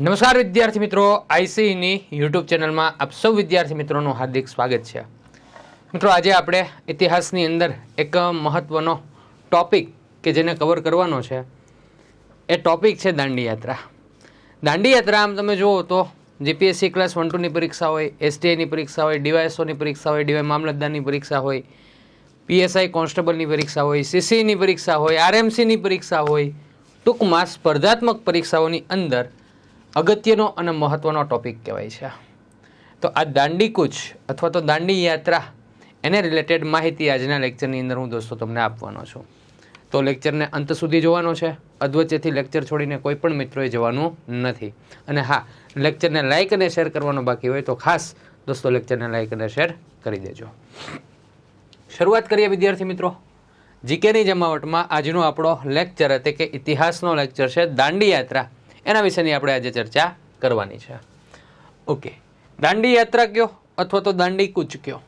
નમસ્કાર વિદ્યાર્થી મિત્રો, આઈસીઈની યુટ્યુબ ચેનલમાં આપ સૌ વિદ્યાર્થી મિત્રોનું હાર્દિક સ્વાગત છે. મિત્રો, આજે આપણે ઇતિહાસની અંદર એક મહત્ત્વનો ટોપિક કે જેને કવર કરવાનો છે, એ ટોપિક છે દાંડી યાત્રા દાંડી યાત્રા આમ તમે જુઓ તો જીપીએસસી ક્લાસ વન ટુની પરીક્ષા હોય એસટીઆઈની પરીક્ષા હોય ડીવાયએસઓની પરીક્ષા હોય ડીવાય મામલતદારની પરીક્ષા હોય પીએસઆઈ કોન્સ્ટેબલની પરીક્ષા હોય સીસીની પરીક્ષા હોય આરએમસીની પરીક્ષા હોય, ટૂંકમાં સ્પર્ધાત્મક પરીક્ષાઓની અંદર અગત્યનો અને મહત્ત્વનો ટોપિક કહેવાય છે. તો આ દાંડી કૂચ અથવા તો દાંડી યાત્રા, એને રિલેટેડ માહિતી આજના લેક્ચરની અંદર હું દોસ્તો તમને આપવાનો છું. તો લેક્ચરને અંત સુધી જોવાનો છે. અધવચ્ચેથી લેક્ચર છોડીને કોઈ પણ મિત્રોએ જવાનું નથી. અને હા લેક્ચરને લાઇક અને શેર કરવાનો બાકી હોય તો ખાસ દોસ્તો લેક્ચરને લાઇક અને શેર કરી દેજો. શરૂઆત કરીએ વિદ્યાર્થી મિત્રો. જીકેની જમાવટમાં આજનો આપણો લેક્ચર એટલે કે ઇતિહાસનો લેક્ચર છે દાંડી યાત્રા. એના વિશેની આપણે આજે ચર્ચા કરવાની છે. ઓકે દાંડી યાત્રા કયો અથવા તો દાંડી કૂચ કયો?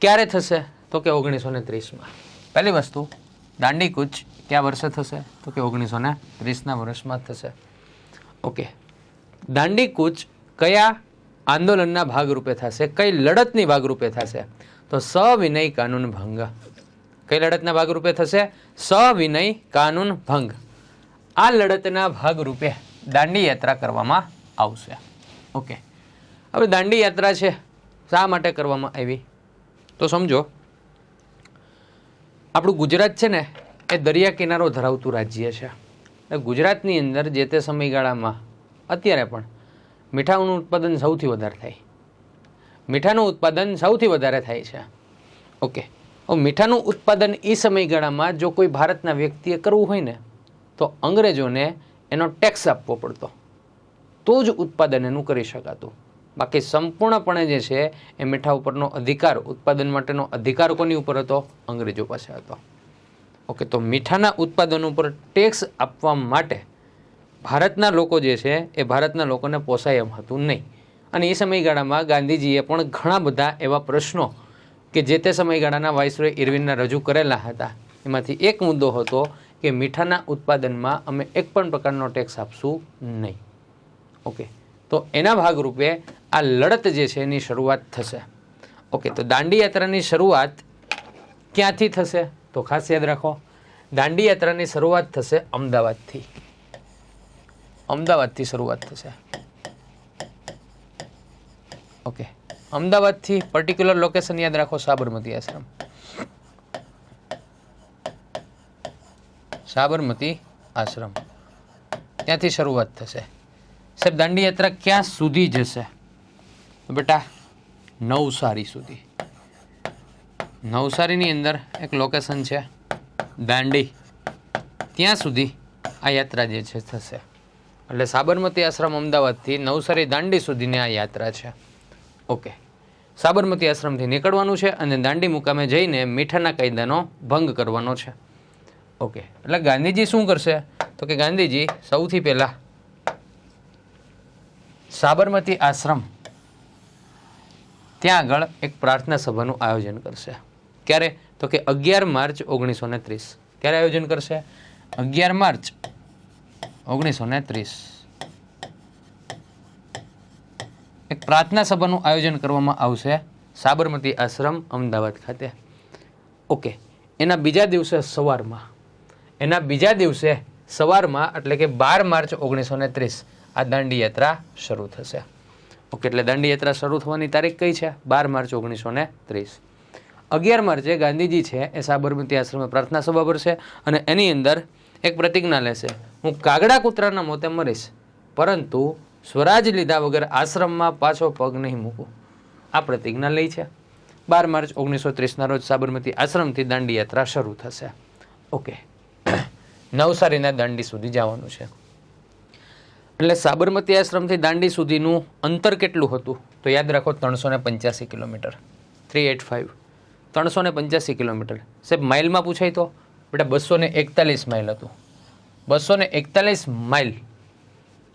ક્યારે થશે? તો કે ઓગણીસો ને ત્રીસમાં. પહેલી વસ્તુ, દાંડી કૂચ કયા વર્ષે થશે? તો કે ઓગણીસો ને ત્રીસના વર્ષમાં થશે. ઓકે દાંડી કૂચ કયા આંદોલનના ભાગરૂપે થશે? કઈ લડતની ભાગરૂપે થશે? તો સવિનય કાનૂન ભંગ. કઈ લડતના ભાગરૂપે થશે? સવિનય કાનૂન ભંગ. આ લડતના ભાગરૂપે દાંડી યાત્રા કરવામાં આવશે. ઓકે. હવે દાંડી યાત્રા છે, શા માટે કરવામાં આવી? તો સમજો, આપણું ગુજરાત છે ને, એ દરિયા કિનારો ધરાવતું રાજ્ય છે. ગુજરાતની અંદર જે તે સમયગાળામાં, અત્યારે પણ, મીઠાનું ઉત્પાદન સૌથી વધારે થાય. મીઠાનું ઉત્પાદન સૌથી વધારે થાય છે. ઓકે. મીઠાનું ઉત્પાદન એ સમયગાળામાં જો કોઈ ભારતના વ્યક્તિએ કરવું હોય ને તો અંગ્રેજોને એનો ટેક્સ આપવો પડતો. તો જ ઉત્પાદન એનું કરી શકાતું. બાકી સંપૂર્ણપણે જે છે, એ મીઠા ઉપરનો અધિકાર, ઉત્પાદન માટેનો અધિકાર કોની ઉપર હતો? અંગ્રેજો પાસે હતો. ઓકે, તો મીઠાના ઉત્પાદન ઉપર ટેક્સ આપવા માટે ભારતના લોકો જે છે, એ ભારતના લોકોને પોસાય એમ હતું નહીં. અને એ સમયગાળામાં ગાંધીજીએ પણ ઘણા બધા એવા પ્રશ્નો કે જે તે સમયગાળાના વાઇસરોય ઇરવિનના રજૂ કરેલા હતા. એમાંથી એક મુદ્દો હતો કે મીઠાના ઉત્પાદનમાં અમે એક પણ પ્રકારનો ટેક્સ આપશું નહીં. ઓકે તો એના ભાગરૂપે આ લડત જે છે એની શરૂઆત થશે. ઓકે તો દાંડી યાત્રાની શરૂઆત ક્યાંથી થશે? તો ખાસ યાદ રાખો, દાંડી યાત્રાની શરૂઆત થશે અમદાવાદથી. અમદાવાદથી શરૂઆત થશે. ઓકે અમદાવાદથી પર્ટિક્યુલર લોકેશન યાદ રાખો, સાબરમતી આશ્રમ. સાબરમતી આશ્રમ. ત્યાંથી શરૂઆત થશે. સાહેબ દાંડી યાત્રા ક્યાં સુધી જશે? બેટા, નવસારી સુધી. નવસારીની અંદર એક લોકેશન છે, દાંડી. ત્યાં સુધી આ યાત્રા જે છે થશે. એટલે સાબરમતી આશ્રમ અમદાવાદથી નવસારી દાંડી સુધીની આ યાત્રા છે. ઓકે સાબરમતી આશ્રમથી નીકળવાનું છે અને દાંડી મુકામે જઈને મીઠાના કાયદાનો ભંગ કરવાનો છે. ઓકે. એટલે ગાંધીજી શું કરશે? તો કે ગાંધીજી, સૌથી પહેલાં સાબરમતી આશ્રમ, ત્યાં આગળ એક પ્રાર્થના સભાનું આયોજન કરશે. ક્યારે? તો કે અગિયાર માર્ચ ઓગણીસો ને ત્રીસ. ક્યારે આયોજન કરશે? અગિયાર માર્ચ ઓગણીસો ને ત્રીસ. એક પ્રાર્થના સભાનું આયોજન કરવામાં આવશે સાબરમતી આશ્રમ અમદાવાદ ખાતે. ઓકે. એના બીજા દિવસે સવારમાં એના બીજા દિવસે સવારમાં, એટલે કે બાર માર્ચ ઓગણીસો ને ત્રીસ, આ દાંડી યાત્રા શરૂ થશે. ઓકે, એટલે દાંડી યાત્રા શરૂ થવાની તારીખ કઈ છે? બાર માર્ચ ઓગણીસો ને ત્રીસ. અગિયાર માર્ચે ગાંધીજી છે, એ સાબરમતી આશ્રમે પ્રાર્થના સભા ભરશે અને એની અંદર એક પ્રતિજ્ઞા લેશે. હું કાગડા કૂતરાના મોતે મરીશ, પરંતુ સ્વરાજ લીધા વગર આશ્રમમાં પાછો પગ નહીં મૂકું. આ પ્રતિજ્ઞા લઈ છે. બાર માર્ચ ઓગણીસો ત્રીસના રોજ સાબરમતી આશ્રમથી દાંડી યાત્રા શરૂ થશે. ઓકે. નવસારીના દાંડી સુધી જવાનું છે. એટલે સાબરમતી આશ્રમથી દાંડી સુધીનું અંતર કેટલું હતું? તો યાદ રાખો ત્રણસો ને પંચ્યાસી કિલોમીટર. થ્રી એટ ફાઇવ ત્રણસો ને પંચ્યાસી કિલોમીટર. સાહેબ, માઇલમાં પૂછાય તો? બેટા બસો ને એકતાલીસ માઇલ હતું. બસો ને એકતાલીસ માઇલ.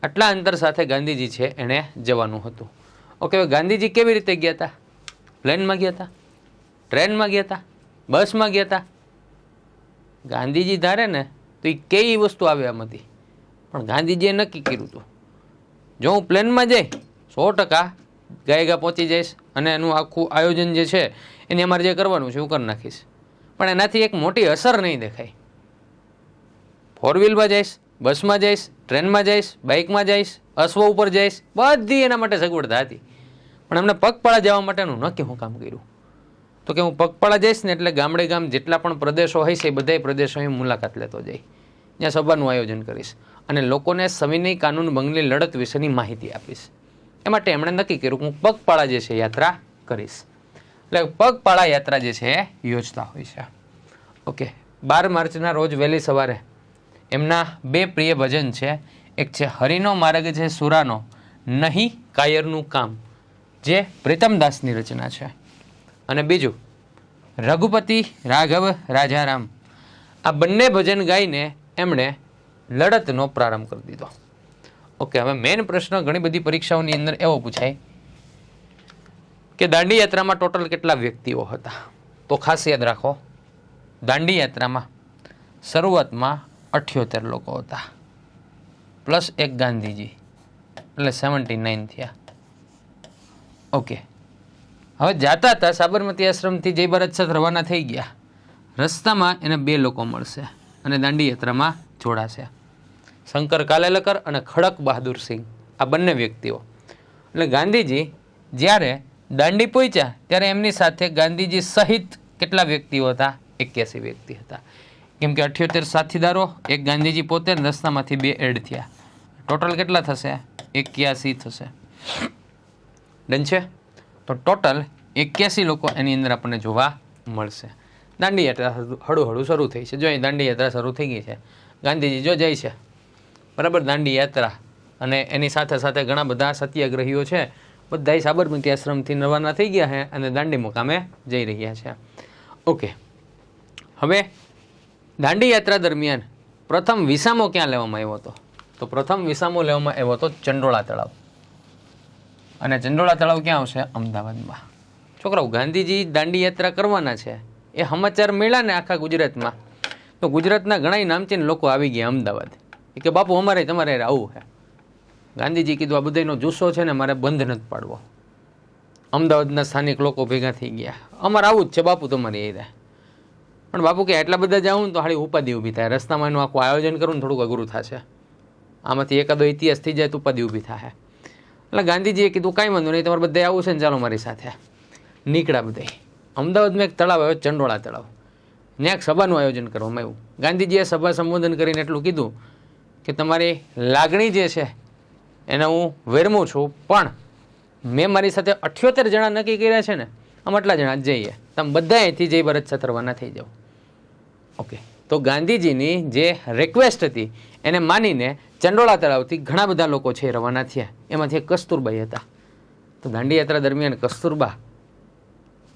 આટલા અંતર સાથે ગાંધીજી છે, એણે જવાનું હતું. ઓકે, હવે ગાંધીજી કેવી રીતે ગયા હતા પ્લેનમાં ગયા હતા ટ્રેનમાં ગયા હતા બસમાં ગયા હતા ગાંધીજી ધારે ને તો એ કેવી વસ્તુ આવે આમાંથી પણ ગાંધીજીએ નક્કી કર્યું હતું જો હું પ્લેનમાં જઈ, સો ટકા ગાય ગા પહોંચી જઈશ અને એનું આખું આયોજન જે છે, એને અમારે જે કરવાનું છે, હું કરી નાખીશ. પણ એનાથી એક મોટી અસર નહીં દેખાય. ફોર વ્હીલમાં જઈશ, બસમાં જઈશ, ટ્રેનમાં જઈશ, બાઇકમાં જઈશ, અશ્વ ઉપર જઈશ, બધી એના માટે સગવડતા હતી. પણ એમને પગપાળા જવા માટેનું નક્કી હું કામ કર્યું. તો કે હું પગપાળા જઈશ ને એટલે ગામડે ગામ જેટલા પણ પ્રદેશો હોય છે એ બધાય પ્રદેશોની મુલાકાત લેતો જઈ. ત્યાં સભાનું આયોજન કરીશ અને લોકોને સવિનય કાનૂન ભંગની લડત વિશેની માહિતી આપીશ. એ માટે એમણે નક્કી કર્યું કે હું પગપાળા જે છે યાત્રા કરીશ. એટલે પગપાળા યાત્રા જે છે એ યોજતા હોય છે. ઓકે, બાર માર્ચના રોજ વહેલી સવારે એમના બે પ્રિય ભજન છે. એક છે હરિનો માર્ગ છે સુરાનો નહીં કાયરનું કામ, જે પ્રીતમદાસની રચના છે. અને બીજું, રઘુપતિ, રાઘવ, રાજારામ, આ બંને ભજન ગાઈને એમણે લડતનો પ્રારંભ કરી દીધો. ઓકે, હવે મેઇન પ્રશ્ન ઘણી બધી પરીક્ષાઓની અંદર એવો પૂછાય કે દાંડી યાત્રામાં ટોટલ કેટલા વ્યક્તિઓ હતા? તો ખાસ યાદ રાખો દાંડી યાત્રામાં શરૂઆતમાં અઠ્યોતેર લોકો હતા. પ્લસ એક ગાંધીજી, એટલે સેવન્ટી નાઇન થયા. ઓકે હવે જાતા હતા સાબરમતી આશ્રમથી જય ભારત રવાના થઈ ગયા. રસ્તામાં એને બે લોકો મળશે અને દાંડી યાત્રામાં જોડાશે. શંકર કાલેલકર અને ખડક બહાદુર સિંહ, આ બંને વ્યક્તિઓ. એટલે ગાંધીજી જ્યારે દાંડી પહોંચ્યા, ત્યારે એમની સાથે ગાંધીજી સહિત કેટલા વ્યક્તિઓ હતા? એક્યાસી વ્યક્તિ હતા. કેમ કે અઠ્યોતેર સાથીદારો, એક ગાંધીજી પોતે રસ્તામાંથી બે એડ થયા. ટોટલ કેટલા થશે? એક્યાસી થશે. ડન છે? તો ટોટલ એક્યાસી લોકો એની અંદર આપણને જોવા મળશે. દાંડી યાત્રા હળુ હળુ શરૂ થઈ છે. જો અહીં દાંડી યાત્રા શરૂ થઈ ગઈ છે. ગાંધીજી જો જાય છે. બરાબર દાંડી યાત્રા. અને એની સાથે સાથે ઘણા બધા સત્યાગ્રહીઓ છે. બધા સાબરમતી આશ્રમથી રવાના થઈ ગયા છે અને દાંડી મુકામે જઈ રહ્યા છે. ઓકે. હવે દાંડી યાત્રા દરમિયાન પ્રથમ વિસામો ક્યાં લેવામાં આવ્યો હતો? તો પ્રથમ વિસામો લેવામાં આવ્યો હતો ચંડોળા તળાવ. અને ચંડોળા તળાવ ક્યાં આવશે? અમદાવાદમાં. છોકરાઓ, ગાંધીજી દાંડી યાત્રા કરવાના છે. એ સમાચાર મળ્યા ને આખા ગુજરાતમાં. તો ગુજરાતના ઘણા નામચીન લોકો આવી ગયા અમદાવાદ. કે, બાપુ, અમારે તમારે આવું છે. ગાંધીજી કીધું, આ બધાનો જુસ્સો છે ને મારે બંધ નથી પાડવો. અમદાવાદના સ્થાનિક લોકો ભેગા થઈ ગયા. અમારે આવું જ છે બાપુ તમારી એ પણ બાપુ, કે એટલા બધા જાઉં તો હાળી ઉપાધિ ઊભી થાય. રસ્તામાં એનું આખું આયોજન કરું ને થોડુંક અઘરું થશે. આમાંથી એકાદો ઇતિહાસ થઈ જાય તો ઉપાધિ ઊભી થાય એટલે ગાંધીજીએ કીધું, કાંઈ વાંધો નહીં, તમારે બધા આવું છે ને ચાલો મારી સાથે. નીકળ્યા બધે અમદાવાદમાં એક તળાવ આવ્યો, ચંડોળા તળાવ. ત્યાં એક સભાનું આયોજન કરવામાં આવ્યું. ગાંધીજીએ સભા સંબોધન કરીને એટલું કીધું કે, તમારી લાગણી જે છે, એને હું વેરમું છું, પણ મેં મારી સાથે અઠ્યોતેર જણા નક્કી કર્યા છે ને, આમ આટલા જણા જઈએ. તમે બધા અહીંથી જય ભરત છતરવાના થઈ જાઓ. ઓકે. તો ગાંધીજીની જે રિક્વેસ્ટ હતી એને માનીને ચંડોળા તળાવથી ઘણા બધા લોકો છે રવાના થયા. એમાંથી કસ્તુરબાઈ હતા. તો દાંડીયાત્રા દરમિયાન કસ્તુરબા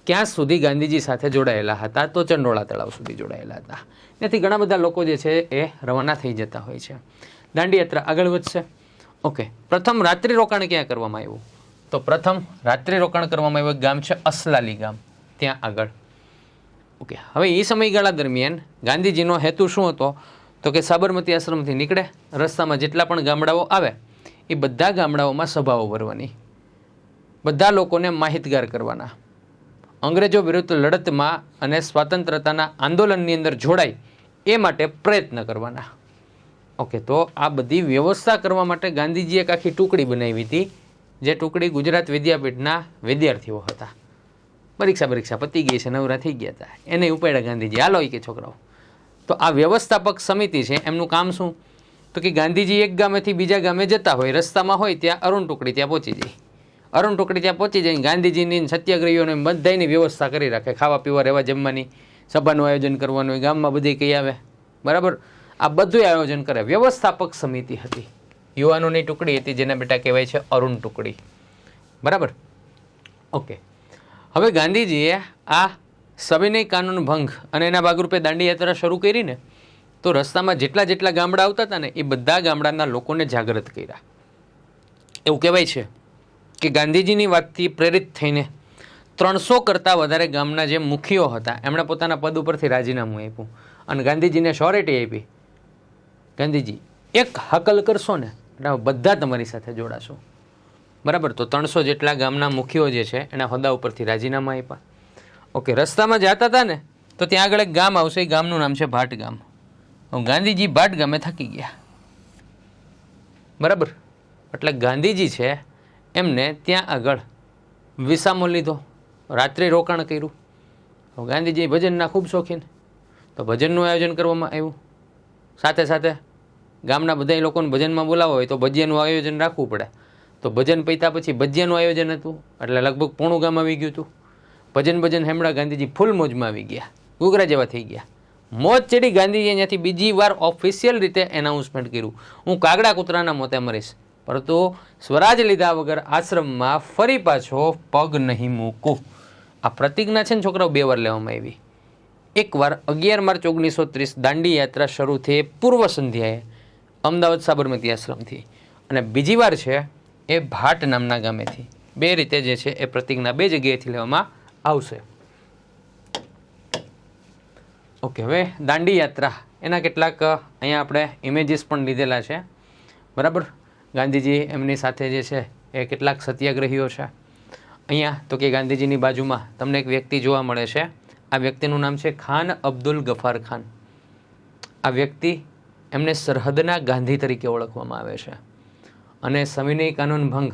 ક્યાં સુધી ગાંધીજી સાથે જોડાયેલા હતા? તો ચંડોળા તળાવ સુધી જોડાયેલા હતા. ત્યાંથી ઘણા બધા લોકો જે છે એ રવાના થઈ જતા હોય છે. દાંડી યાત્રા આગળ વધશે. ઓકે, પ્રથમ રાત્રિ રોકાણ ક્યાં કરવામાં આવ્યું? તો પ્રથમ રાત્રિ રોકાણ કરવામાં આવ્યું ગામ છે અસલાલી ગામ. ત્યાં આગળ. ઓકે, હવે એ સમયગાળા દરમિયાન ગાંધીજીનો હેતુ શું હતો? તો કે સાબરમતી આશ્રમથી નીકળે, રસ્તામાં જેટલા પણ ગામડાઓ આવે, એ બધા ગામડાઓમાં સભાઓ ભરવાની. બધા લોકોને માહિતગાર કરવાના. અંગ્રેજો વિરુદ્ધ લડતમાં અને સ્વાતંત્રતાના આંદોલનની અંદર જોડાય એ માટે પ્રયત્ન કરવાના. ઓકે, તો આ બધી વ્યવસ્થા કરવા માટે ગાંધીજીએ એક આખી ટુકડી બનાવી હતી, જે ટુકડી ગુજરાત વિદ્યાપીઠના વિદ્યાર્થીઓ હતા. પરીક્ષા પરીક્ષા પતી ગઈ છે, નવરા થઈ ગયા હતા. એને ઉપાડ્યા ગાંધીજી, હાલો કે છોકરાઓ તો આ વ્યવસ્થાપક સમિતિ છે, એમનું કામ શું? તો કે ગાંધીજી એક ગામેથી બીજા ગામે જતા હોય, રસ્તામાં હોય ત્યાં અરુણ ટુકડી ત્યાં પહોંચી જાય. અરુણ ટુકડી ત્યાં પહોંચી જઈને ગાંધીજીની સત્યાગ્રહીઓને બધાની વ્યવસ્થા કરી રાખે, ખાવા પીવા, રહેવા જમવાની, સભાનું આયોજન કરવાનું હોય ગામમાં બધી કઈ આવે. બરાબર? આ બધું આયોજન કરે. વ્યવસ્થાપક સમિતિ હતી. યુવાનોની ટુકડી હતી, જેને બેટા કહેવાય છે અરુણ ટુકડી. બરાબર? ઓકે. હવે ગાંધીજીએ આ સવિનય કાનૂન ભંગ અને એના ભાગરૂપે દાંડીયાત્રા શરૂ કરીને તો રસ્તામાં જેટલા જેટલા ગામડા આવતા હતા ને એ બધા ગામડાના લોકોને જાગૃત કર્યા. એવું કહેવાય છે કે ગાંધીજીની વાતથી પ્રેરિત થઈને ત્રણસો કરતાં વધારે ગામના જે મુખીઓ હતા, એમણે પોતાના પદ ઉપરથી રાજીનામું આપ્યું અને ગાંધીજીને શોરેટી આપી. ગાંધીજી, એક હકલ કરશો ને, એટલે બધા તમારી સાથે જોડાશો. બરાબર? તો ત્રણસો જેટલા ગામના મુખીઓ જે છે એના હોદ્દા ઉપરથી રાજીનામા આપ્યા. ઓકે, રસ્તામાં જતા હતા ને, તો ત્યાં આગળ એક ગામ આવશે. એ ગામનું નામ છે ભાટ ગામ. ગાંધીજી ભાટ ગામે થકી ગયા. બરાબર? એટલે ગાંધીજી છે, એમને ત્યાં આગળ વિસામો લીધો. રાત્રે રોકાણ કર્યું. ગાંધીજી ભજનના ખૂબ શોખીન. તો ભજનનું આયોજન કરવામાં આવ્યું. સાથે સાથે ગામના બધા લોકોને ભજનમાં બોલાવવા હોય તો ભજીયાનું આયોજન રાખવું પડે. તો ભજન પૈતા પછી ભજીયાનું આયોજન હતું. એટલે લગભગ પોણું ગામ આવી ગયું હતું. ભજન ભજન હેમડા ગાંધીજી ફૂલ મોજમાં આવી ગયા. ગુગરા જેવા થઈ ગયા. મોજ ચડી ગાંધીજીએ ત્યાંથી બીજી વાર ઓફિશિયલ રીતે એનાઉન્સમેન્ટ કર્યું. હું કાગડા કૂતરાના મોતે મરીશ. પરંતુ સ્વરાજ લીધા વગર આશ્રમમાં ફરી પાછો પગ નહીં મૂકું. આ પ્રતિજ્ઞા છે ને છોકરાઓ, બે વાર લેવામાં આવી. એકવાર અગિયાર માર્ચ ઓગણીસો ત્રીસ દાંડી યાત્રા શરૂ થઈ પૂર્વ સંધ્યાએ અમદાવાદ સાબરમતી આશ્રમથી. અને બીજી વાર છે એ ભાટ નામના ગામેથી. બે રીતે જે છે એ પ્રતિજ્ઞા બે જગ્યાએથી લેવામાં આવશે. ઓકે, હવે દાંડી યાત્રા એના કેટલાક અહીંયા આપણે ઇમેજીસ પણ લીધેલા છે. બરાબર? ગાંધીજી એમની સાથે જે છે, એ કેટલાક સત્યાગ્રહીઓ છે. અહીંયા, તો કે ગાંધીજીની બાજુમાં તમને એક વ્યક્તિ જોવા મળે છે. આ વ્યક્તિનું નામ છે ખાન અબ્દુલ ગફાર ખાન. આ વ્યક્તિ એમને સરહદના ગાંધી તરીકે ઓળખવામાં આવે છે. અને સવિનય કાનૂન ભંગ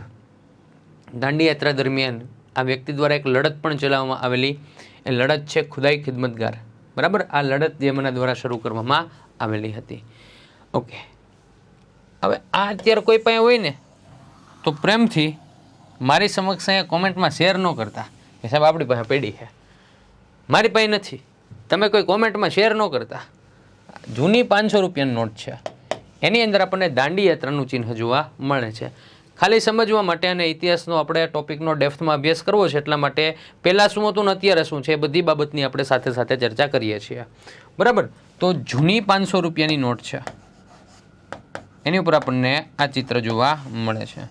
દાંડી યાત્રા દરમિયાન આ વ્યક્તિ દ્વારા એક લડત પણ ચલાવવામાં આવેલી. એ લડત છે ખુદાઈ ખિદમતગાર. બરાબર? આ લડત જેમના દ્વારા શરૂ કરવામાં આવેલી હતી. ઓકે હવે આ અત્યારે કોઈ પાસે હોય ને, તો પ્રેમથી મારી સમક્ષ અહીંયા કોમેન્ટમાં શેર ન કરતા. કે સાહેબ, આપણી પાસે પેઢી છે. મારી પાસે નથી. તમે કોઈ કોમેન્ટમાં શેર ન કરતા. જૂની પાંચસો રૂપિયાની નોટ છે. એની અંદર આપણને દાંડી યાત્રાનું ચિહ્ન જોવા મળે છે. ખાલી સમજવા માટે અને ઇતિહાસનો આપણે ટોપિકનો ડેફ્થમાં અભ્યાસ કરવો છે એટલા માટે પહેલાં શું હતું ને અત્યારે શું છે એ બધી બાબતની આપણે સાથે સાથે ચર્ચા કરીએ છીએ. બરાબર? તો જૂની પાંચસો રૂપિયાની નોટ છે. એની ઉપર આપણને આ ચિત્ર જોવા મળે છે.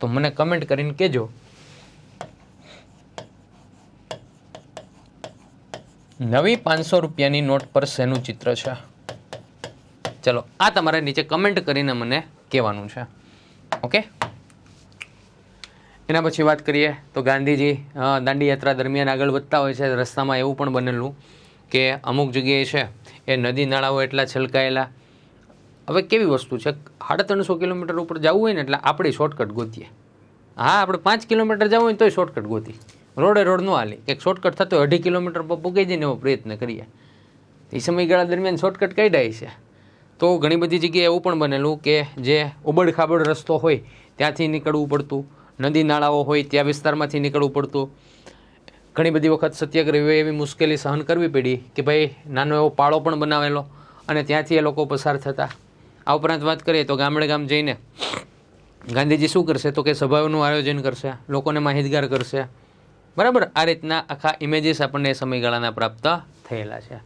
તો મને કમેન્ટ કરીને કહેજો. નવી પાંચસો રૂપિયાની નોટ પર શેનું ચિત્ર છે? ચલો, આ તમારે નીચે કમેન્ટ કરીને મને કહેવાનું છે. ઓકે એના પછી વાત કરીએ તો ગાંધીજી દાંડી યાત્રા દરમિયાન આગળ વધતા હોય છે. રસ્તામાં એવું પણ બનેલું કે અમુક જગ્યાએ છે એ નદી નાળાઓ એટલા છલકાયેલા. હવે કેવી વસ્તુ છે? સાડા ત્રણસો કિલોમીટર ઉપર જવું હોય ને એટલે આપણે શોર્ટકટ ગોતીએ. હા, આપણે પાંચ કિલોમીટર જવું હોય તોય શોર્ટકટ ગોતી. રોડે રોડ ન હાલી. એક શોર્ટકટ થતો હોય, અઢી કિલોમીટર પર પૂગાઈ જઈને એવો પ્રયત્ન કરીએ. એ સમયગાળા દરમિયાન શોર્ટકટ કાઢાય છે. તો ઘણી બધી જગ્યાએ એવું પણ બનેલું કે જે ઉબડ ખાબડ રસ્તો હોય, ત્યાંથી નીકળવું પડતું. નદી નાળાઓ હોય ત્યાં વિસ્તારમાંથી નીકળવું પડતું. ઘણી બધી વખત સત્યાગ્રહીઓએ એવી મુશ્કેલી સહન કરવી પડી કે ભાઈ, નાનો એવો પાળો પણ બનાવેલો અને ત્યાંથી એ લોકો પસાર થતા. આ ઉપરાંત વાત કરીએ તો ગામડે ગામ જઈને ગાંધીજી શું કરશે? તો કે સભાઓનું આયોજન કરશે, લોકોને માહિતગાર કરશે. બરાબર? આ રીતના આખા ઇમેજીસ આપણને એ સમયગાળાના પ્રાપ્ત થયેલા છે.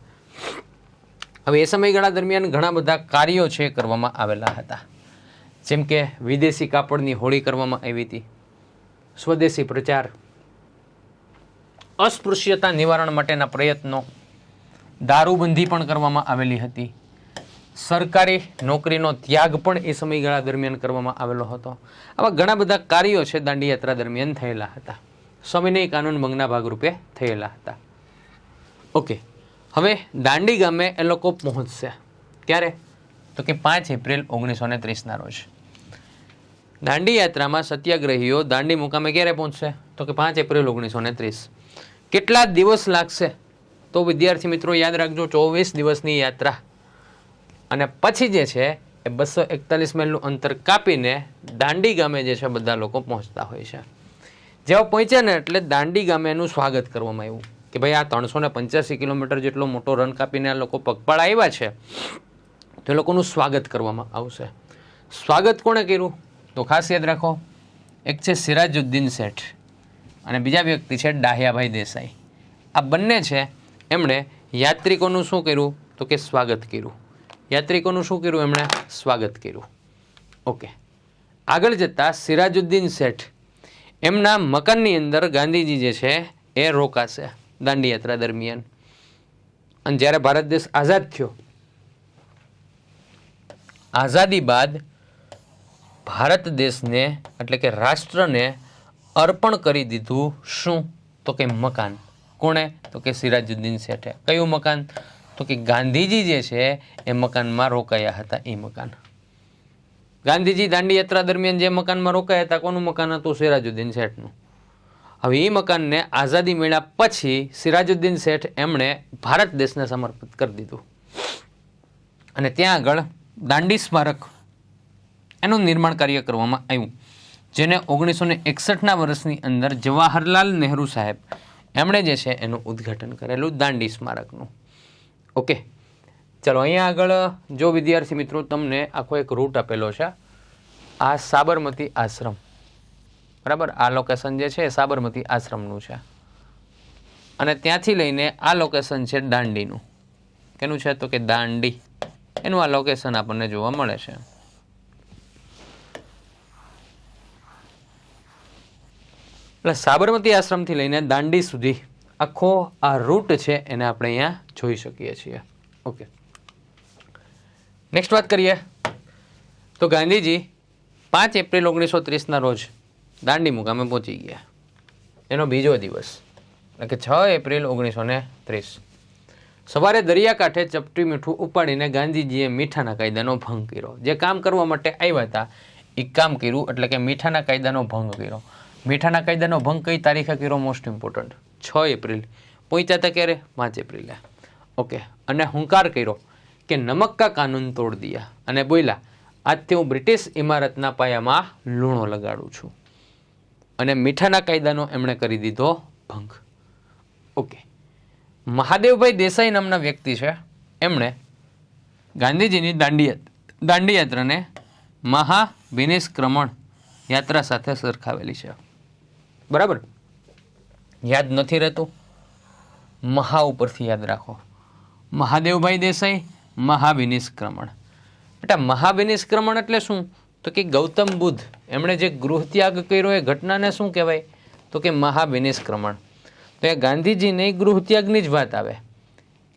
હવે એ સમયગાળા દરમિયાન ઘણા બધા કાર્યો છે કરવામાં આવેલા હતા. જેમ કે વિદેશી કાપડની હોળી કરવામાં આવી હતી. સ્વદેશી પ્રચાર. અસ્પૃશ્યતા નિવારણ માટેના પ્રયત્નો. દારૂબંધી પણ કરવામાં આવેલી હતી. સરકારી નોકરીનો ત્યાગ પણ એ સમયગાળા દરમિયાન કરવામાં આવેલો હતો. આવા ઘણા બધા કાર્યો છે દાંડીયાત્રા દરમિયાન થયેલા હતા. સવિનય કાનૂન ભંગના ભાગરૂપે થયેલા હતા. ઓકે, હવે દાંડી ગામે એ લોકો પહોંચશે. ક્યારે? તો કે પાંચ એપ્રિલ ઓગણીસો ને ત્રીસના રોજ. દાંડી યાત્રામાં સત્યાગ્રહીઓ દાંડી મુકામે ક્યારે પહોંચશે? તો કે પાંચ એપ્રિલ ઓગણીસો ને ત્રીસ. કેટલા દિવસ લાગશે? તો વિદ્યાર્થી મિત્રો યાદ રાખજો, ચોવીસ દિવસની યાત્રા. અને પછી જે છે, એ બસો એકતાલીસ માઇલનું અંતર કાપીને દાંડી ગામે જે છે, બધા લોકો પહોંચતા હોય છે. જેવા પહોંચ્યા ને એટલે દાંડી ગામે એનું સ્વાગત કરવામાં આવ્યું. કે ભાઈ આ ત્રણસો ને પંચ્યાસી કિલોમીટર જેટલો મોટો રન કાપીને આ લોકો પગપાળા આવ્યા છે, તો એ લોકોનું સ્વાગત કરવામાં આવશે. સ્વાગત કોણે કર્યું? તો ખાસ યાદ રાખો, એક છે સિરાજુદ્દીન શેઠ અને બીજા વ્યક્તિ છે ડાહ્યાભાઈ દેસાઈ. આ બંને છે, એમણે યાત્રિકોનું શું કર્યું? તો કે સ્વાગત કર્યું. યાત્રિકોનું શું કર્યું? એમણે સ્વાગત કર્યું. ઓકે. આગળ જતાં સિરાજુદ્દીન શેઠ, એમના મકાનની અંદર ગાંધીજી જે છે, એ રોકાશે દાંડી યાત્રા દરમિયાન. અને જ્યારે ભારત દેશ આઝાદ થયો, આઝાદી બાદ ભારત દેશને, એટલે કે રાષ્ટ્રને અર્પણ કરી દીધું શું? તો કે મકાન. કોણે? તો કે સિરાજુદ્દીન શેઠે. કયું મકાન? તો કે ગાંધીજી જે છે, એ મકાનમાં રોકાયા હતા એ મકાન. ગાંધીજી દાંડી યાત્રા દરમિયાન જે મકાનમાં રોકાયા હતા, કોનું મકાન હતું? સિરાજુદ્દીન શેઠનું. હવે એ મકાનને આઝાદી મેળ્યા પછી સિરાજુદ્દીન શેઠ એમણે ભારત દેશને સમર્પિત કરી દીધું. અને ત્યાં આગળ દાંડી સ્મારક એનું નિર્માણ કાર્ય કરવામાં આવ્યું. જેને ઓગણીસો ને એકસઠના વર્ષની અંદર જવાહરલાલ નહેરુ સાહેબ એમણે જે છે એનું ઉદ્ઘાટન કરેલું દાંડી સ્મારકનું. ઓકે, ચલો અહીંયા આગળ, જો વિદ્યાર્થી મિત્રો તમને આખો એક રૂટ આપેલો છે, આ સાબરમતી આશ્રમ. બરાબર? આ લોકેશન જે છે એ સાબરમતી આશ્રમનું છે. અને ત્યાંથી લઈને આ લોકેશન છે દાંડીનું. કેનું છે? તો કે દાંડી. એનું આ લોકેશન આપણને જોવા મળે છે. એટલે સાબરમતી આશ્રમથી લઈને દાંડી સુધી આખો આ રૂટ છે એને આપણે અહીંયા જોઈ શકીએ છીએ. ઓકે નેક્સ્ટ વાત કરીએ. તો ગાંધીજી પાંચ એપ્રિલ ઓગણીસો ત્રીસના રોજ દાંડી મુકામે પહોંચી ગયા. એનો બીજો દિવસ, એટલે કે છ એપ્રિલ ઓગણીસો ને ત્રીસ. સવારે દરિયાકાંઠે ચપટી મીઠું ઉપાડીને ગાંધીજીએ મીઠાના કાયદાનો ભંગ કર્યો. જે કામ કરવા માટે આવ્યા હતા એ કામ કર્યું, એટલે કે મીઠાના કાયદાનો ભંગ કર્યો. મીઠાના કાયદાનો ભંગ કઈ તારીખે કર્યો મોસ્ટ ઇમ્પોર્ટન્ટ છ એપ્રિલ. પહોંચ્યા હતા ક્યારે? પાંચ એપ્રિલે. ઓકે, અને હુંકાર કર્યો કે નમક કા કાનૂન તોડ દિયા. અને બોલ્યા, આજથી હું બ્રિટિશ ઇમારતના પાયામાં લૂણો લગાડું છું. અને મીઠાના કાયદાનો એમણે કરી દીધો ભંગ. ઓકે. મહાદેવભાઈ દેસાઈ નામના વ્યક્તિ છે. એમણે ગાંધીજીની દાંડી યાત- દાંડી યાત્રાને યાત્રા સાથે સરખાવેલી છે. બરાબર? યાદ નથી રહેતું? મહા ઉપરથી યાદ રાખો. મહાદેવભાઈ દેસાઈ, મહાવિનિષ્ક્રમણ. બેટા, મહાવિનિષ્ક્રમણ એટલે શું? તો કે ગૌતમ બુદ્ધ, એમણે જે ગૃહત્યાગ કર્યો એ ઘટનાને શું કહેવાય? તો કે મહાવિનિષ્ક્રમણ. તો એ ગાંધીજીની ગૃહત્યાગની જ વાત આવે.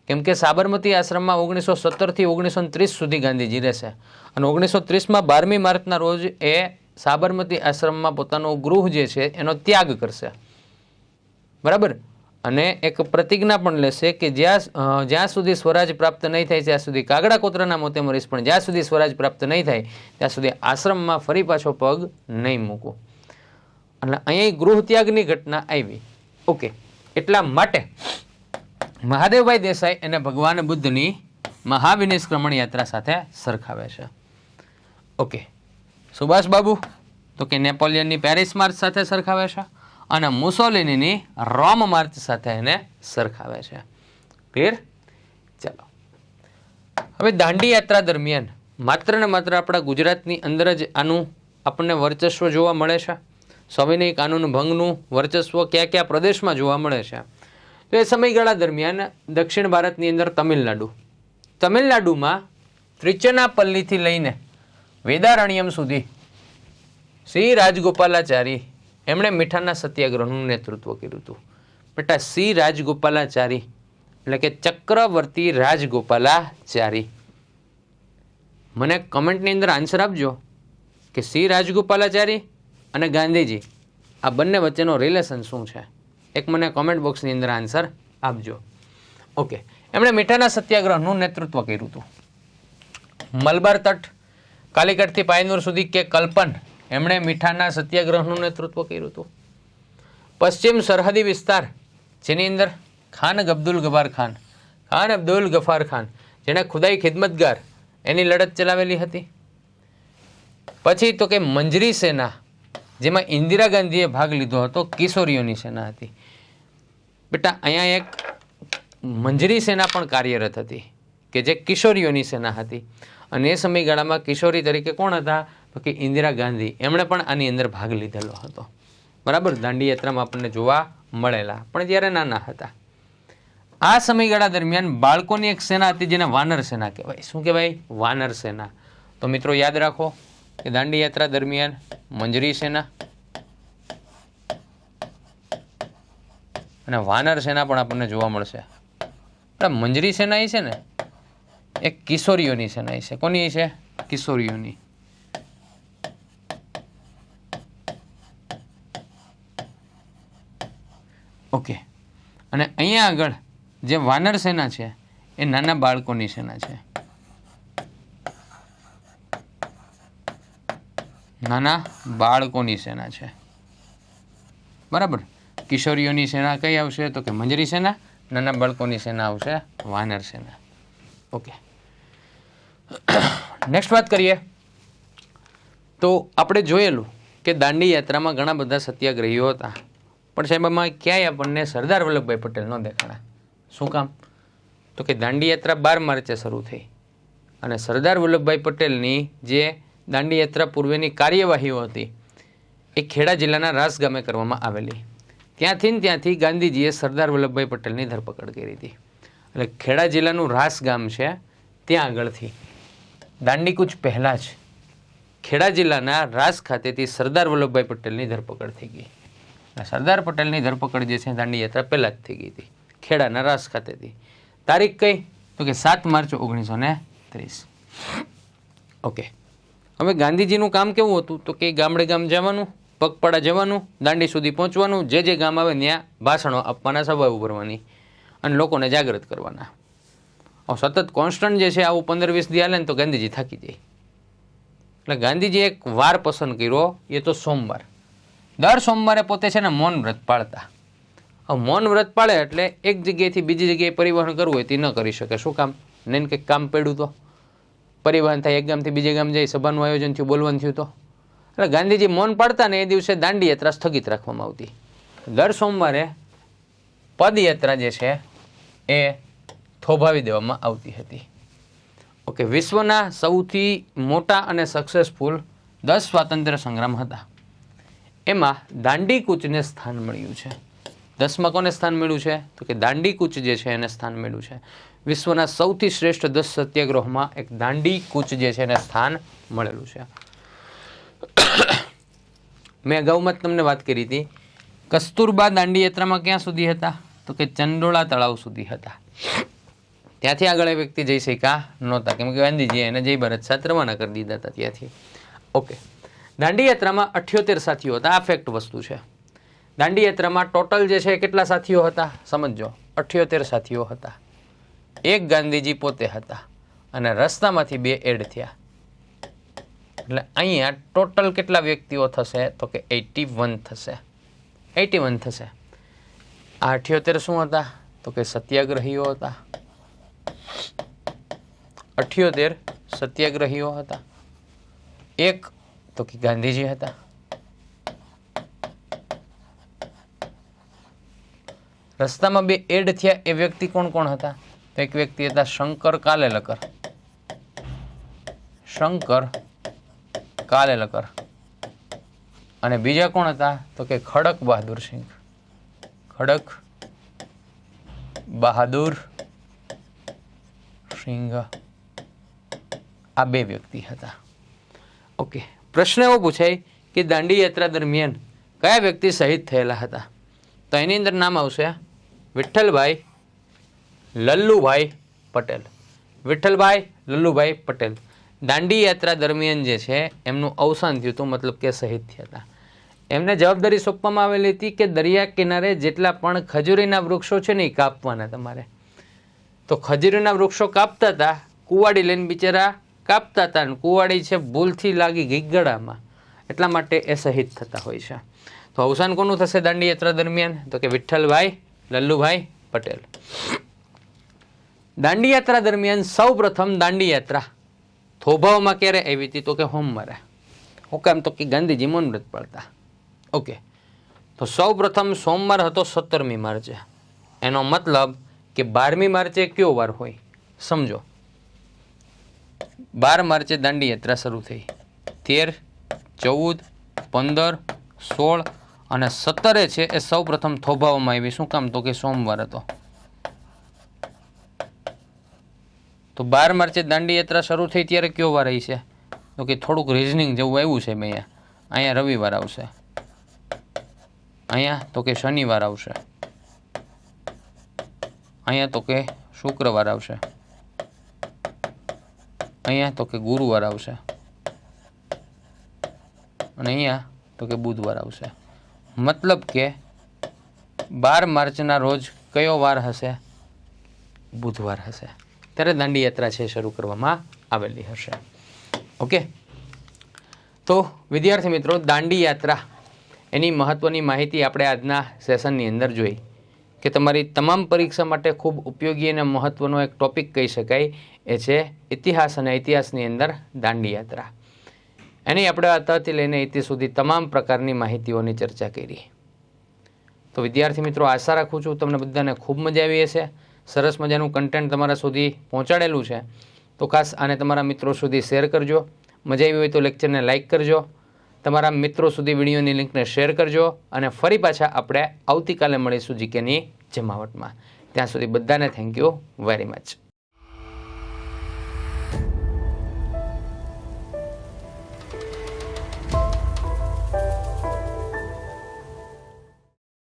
કેમ કે સાબરમતી આશ્રમમાં ઓગણીસો સત્તરથી ઓગણીસો ત્રીસ સુધી ગાંધીજી રહેશે. અને ઓગણીસો ત્રીસમાં બારમી માર્ચના રોજ એ સાબરમતી આશ્રમમાં પોતાનું ગૃહ જે છે, એનો ત્યાગ કરશે. બરાબર? અને એક પ્રતિજ્ઞા પણ લેશે કે જ્યાં જ્યાં સુધી સ્વરાજ પ્રાપ્ત નહીં થાય, ત્યાં સુધી કાગડા કોતરાના મોતે મરીશ, પણ જ્યાં સુધી સ્વરાજ પ્રાપ્ત નહીં થાય, ત્યાં સુધી આશ્રમમાં ફરી પાછો પગ નહીં મૂકો અને અહીંયા ગૃહ ત્યાગની ઘટના આવી. ઓકે, એટલા માટે મહાદેવભાઈ દેસાઈ એને ભગવાન બુદ્ધની મહાવિનિષ્ક્રમણ યાત્રા સાથે સરખાવે છે. ઓકે સુભાષ બાબુ, તો કે નેપોલિયનની પેરિસ માર્ચ સાથે સરખાવે છે અને મુસોલિનીની રોમ માર્ચ સાથે એને સરખાવે છે. ક્લિયર ચાલો. હવે દાંડી યાત્રા દરમિયાન માત્ર ને માત્ર આપણા ગુજરાતની અંદર જ આનું આપણને વર્ચસ્વ જોવા મળે છે. સવિનય કાનૂન ભંગનું વર્ચસ્વ કયા કયા પ્રદેશમાં જોવા મળે છે. તો એ સમયગાળા દરમિયાન દક્ષિણ ભારતની અંદર તમિલનાડુ. તમિલનાડુમાં ત્રિચનાપલ્લીથી લઈને વેદારણ્યમ સુધી. શ્રી રાજગોપાલાચારી એમણે મીઠાના સત્યાગ્રહનું નેતૃત્વ કર્યું હતું. બેટા, શ્રી રાજગોપાલાચારી એટલે કે ચક્રવર્તી રાજગોપાલાચારી. મને કમેન્ટની અંદર આન્સર આપજો કે શ્રી રાજગોપાલાચારી અને ગાંધીજી, આ બંને વચ્ચેનો રિલેશન શું છે? એક મને કોમેન્ટ બોક્સની અંદર આન્સર આપજો. ઓકે એમણે મીઠાના સત્યાગ્રહનું નેતૃત્વ કર્યું હતું. મલબાર તટ કાલિકટથી પાયનૂર સુધી કે કલ્પન, એમણે મીઠાના સત્યાગ્રહનું નેતૃત્વ કર્યું હતું. પશ્ચિમ સરહદી વિસ્તાર, જેની અંદર ખાન અબ્દુલ ગફાર ખાન ખાન અબ્દુલ ગફાર ખાન, જેણે ખુદાઈ ખિદમતગાર એની લડત ચલાવેલી હતી. પછી તો કે મંજરી સેના, જેમાં ઇન્દિરા ગાંધીએ ભાગ લીધો હતો, કિશોરીઓની સેના હતી. બેટા, અહીંયા એક મંજરી સેના પણ કાર્યરત હતી, કે જે કિશોરીઓની સેના હતી. અને એ સમયગાળામાં કિશોરી તરીકે કોણ હતા? તો કે ઇન્દિરા ગાંધી. એમણે પણ આની અંદર ભાગ લીધેલો હતો. બરાબર? દાંડી યાત્રામાં આપણને જોવા મળેલા. પણ જ્યારે નાના હતા. આ સમયગાળા દરમિયાન બાળકોની એક સેના હતી જેને વાનર સેના કહેવાય. શું કહેવાય? વાનર સેના. તો મિત્રો યાદ રાખો કે દાંડી યાત્રા દરમિયાન મંજરી સેના અને વાનર સેના પણ આપણને જોવા મળશે. મંજરી સેના એ છે ને એક કિશોરીઓની સેનાઈ છે કોની છે કિશોરીઓની. ઓકે. અને અહીંયા આગળ જે વાનર સેના છે, એ નાના બાળકોની સેના છે? નાના બાળકોની સેના છે. બરાબર? કિશોરીઓની સેના કઈ આવશે? તો કે મંજરી સેના નાના બાળકોની સેના આવશે? વાનર સેના ઓકે. નેક્સ્ટ વાત કરીએ. તો આપણે જોયેલું કે દાંડી યાત્રામાં ઘણા બધા સત્યાગ્રહીઓ હતા. પણ સાહેબ, આમાં ક્યાંય આપણને સરદાર વલ્લભભાઈ પટેલ ન દેખાણા. શું કામ? તો કે દાંડી યાત્રા બાર માર્ચે શરૂ થઈ. અને સરદાર વલ્લભભાઈ પટેલની જે દાંડી યાત્રા પૂર્વેની કાર્યવાહીઓ હતી, એ ખેડા જિલ્લાના રાસ ગામે કરવામાં આવેલી. ત્યાંથી ને ત્યાંથી ગાંધીજીએ સરદાર વલ્લભભાઈ પટેલની ધરપકડ કરી હતી. એટલે ખેડા જિલ્લાનું રાસ ગામ છે, ત્યાં આગળથી. દાંડીકૂચ પહેલાં જ ખેડા જિલ્લાના રાસ ખાતેથી સરદાર વલ્લભભાઈ પટેલની ધરપકડ થઈ ગઈ. સરદાર પટેલની ધરપકડ જે છે દાંડી યાત્રા પહેલાં જ થઈ ગઈ હતી, ખેડાના રાસ ખાતેથી. તારીખ કઈ? તો કે સાત માર્ચ ઓગણીસો ને ત્રીસ. ઓકે હવે ગાંધીજીનું કામ કેવું હતું? તો કે ગામડે ગામ જવાનું, પગપાળા જવાનું, દાંડી સુધી પહોંચવાનું, જે જે ગામ આવે ત્યાં ભાષણો આપવાના, સભા ભરવાની અને લોકોને જાગૃત કરવાના. સતત કોન્સ્ટન્ટ જે છે આવું પંદર વીસ દી હાલે ને તો ગાંધીજી થાકી જાય. એટલે ગાંધીજીએ એક વાર પસંદ કર્યો, એ તો સોમવાર. દર સોમવારે પોતે છે ને મૌન વ્રત પાળતા. મૌન વ્રત પાળે એટલે એક જગ્યાએથી બીજી જગ્યાએ પરિવહન કરવું હોય તે ન કરી શકે. શું કામ? નહીં કંઈક કામ પડ્યું તો? પરિવહન થાય, એક ગામથી બીજે ગામ જઈ સભાનું આયોજન થયું, બોલવાનું થયું તો? એટલે ગાંધીજી મૌન પાડતા ને એ દિવસે દાંડી યાત્રા સ્થગિત રાખવામાં આવતી. દર સોમવારે પદયાત્રા જે છે, એ થોભાવી દેવામાં આવતી હતી. ઓકે, વિશ્વના સૌથી મોટા અને સક્સેસફુલ દસ સ્વાતંત્ર્ય સંગ્રામ હતા. એમાં દાંડી કૂચને સ્થાન મળ્યું છે. દસમાં કોને સ્થાન મળ્યું છે? તો કે દાંડી કૂચ જે છે એને સ્થાન મળ્યું છે. વિશ્વના સૌથી શ્રેષ્ઠ દસ સત્યાગ્રહમાં એક દાંડી કૂચ જે છે એને સ્થાન મળેલું છે. મેં અગાઉમાં તમને વાત કરી હતી, કસ્તુરબા દાંડી યાત્રામાં ક્યાં સુધી હતા? તો કે ચંડોળા તળાવ સુધી હતા. ત્યાંથી આગળ એ વ્યક્તિ જઈ શક્યા નહોતા. કેમ કે ગાંધીજીએ એને જય ભારત સાથ રવાના કરી દીધા હતા ત્યાંથી. ઓકે. દાંડી યાત્રામાં અઠ્યોતેર સાથીઓ હતા. આ ફેક્ટ વસ્તુ છે. દાંડી યાત્રામાં ટોટલ જે છે કેટલા સાથીઓ હતા? સમજો અઠ્યોતેર સાથીઓ હતા. એક ગાંધીજી પોતે હતા અને રસ્તામાંથી બે એડ થયા. એટલે અહીંયા ટોટલ કેટલા વ્યક્તિઓ થશે? તો કે એટી વન થશે. એટી વન થશે. આ અઠ્યોતેર શું હતા? તો કે સત્યાગ્રહીઓ હતા. અઠ્યોતેર સત્યાગ્રહીઓ હતા. એક તો કે ગાંધીજી હતા. રસ્તામાં બે એડ થયા, એ વ્યક્તિ કોણ કોણ હતા? તો એક વ્યક્તિ હતા શંકર કાલેલકર. શંકર કાલેલકર. અને બીજા કોણ હતા? તો કે ખડક બહાદુર સિંહ ખડક બહાદુર સિંહ આ બે વ્યક્તિ હતા. ઓકે પ્રશ્ન એવો પૂછાય કે દાંડી યાત્રા દરમિયાન કયા વ્યક્તિ શહીદ થયેલા હતા? તો એની અંદર નામ આવશે વિઠ્ઠલભાઈ લલ્લુભાઈ પટેલ. વિઠ્ઠલભાઈ લલ્લુભાઈ પટેલ. દાંડી યાત્રા દરમિયાન જે છે, એમનું અવસાન થયું હતું, મતલબ કે શહીદ થયા હતા. એમને જવાબદારી સોંપવામાં આવેલી હતી કે દરિયા કિનારે જેટલા પણ ખજૂરીના વૃક્ષો છે ને, એ કાપવાના તમારે. તો ખજૂરીના વૃક્ષો કાપતા હતા, કુવાડી લઈને બિચારા કાપતા હતા અને કુવાડી છે, ભૂલથી લાગી ગઈ ગળામાં. એટલા માટે એ શહીદ થતા હોય છે. તો અવસાન કોનું થશે દાંડી યાત્રા દરમિયાન? તો કે વિઠ્ઠલભાઈ, લલ્લુભાઈ પટેલ. દાંડી યાત્રા દરમિયાન સૌ પ્રથમ દાંડી યાત્રા થોભાવમાં ક્યારે આવી હતી? તો કે હોમવારે હુકામ તો કે ગાંધીજી મૌન પડતા ઓકે. તો સૌ પ્રથમ સોમવાર હતો સત્તરમી માર્ચે. એનો મતલબ કે બારમી માર્ચે કયો વાર હોય? સમજો. બાર માર્ચે દાંડી યાત્રા શરૂ થઈ. તેર, ચૌદ, પંદર, સોળ અને સત્તરે છે એ સૌ પ્રથમ થોભાવવામાં આવી. શું કામ? તો કે સોમવાર હતો. તો બાર માર્ચે દાંડી યાત્રા શરૂ થઈ ત્યારે કયો વાર આવી છે? તો કે થોડુંક રિઝનિંગ જેવું આવ્યું છે મેં અહીંયા. અહીંયા રવિવાર આવશે. અહીંયા તો કે શનિવાર આવશે. અહીંયા તો કે શુક્રવાર આવશે. અહીંયા તો કે ગુરુવાર આવશે. અને અહીંયા તો કે બુધવાર આવશે. મતલબ કે બાર માર્ચના રોજ કયો વાર હશે? બુધવાર હશે. ત્યારે દાંડી યાત્રા છે શરૂ કરવામાં આવેલી હશે. ઓકે? તો વિદ્યાર્થી મિત્રો દાંડી યાત્રા એની મહત્ત્વની માહિતી આપણે આજના સેશનની અંદર જોઈ. કે તમારી તમામ પરીક્ષા માટે ખૂબ ઉપયોગી અને મહત્ત્વનો એક ટોપિક કહી શકાય, એ છે ઇતિહાસ અને ઇતિહાસની અંદર દાંડી યાત્રા એની આપણે અત્યારથી લઈને ઇતિ સુધી તમામ પ્રકારની માહિતીઓની ચર્ચા કરી. તો વિદ્યાર્થી મિત્રો, આશા રાખું છું તમને બધાને ખૂબ મજા આવી હશે. સરસ મજાનું કન્ટેન્ટ તમારા સુધી પહોંચાડેલું છે. તો ખાસ આને તમારા મિત્રો સુધી શેર કરજો. મજા આવી હોય તો લેક્ચરને લાઇક કરજો. તમારા મિત્રો સુધી વિડીયોની લિંકને શેર કરજો અને ફરી પાછા આપણે આવતીકાલે મળીશું જીકેની જમાવટમાં. ત્યાં સુધી બધાને થેન્ક યુ વેરી મચ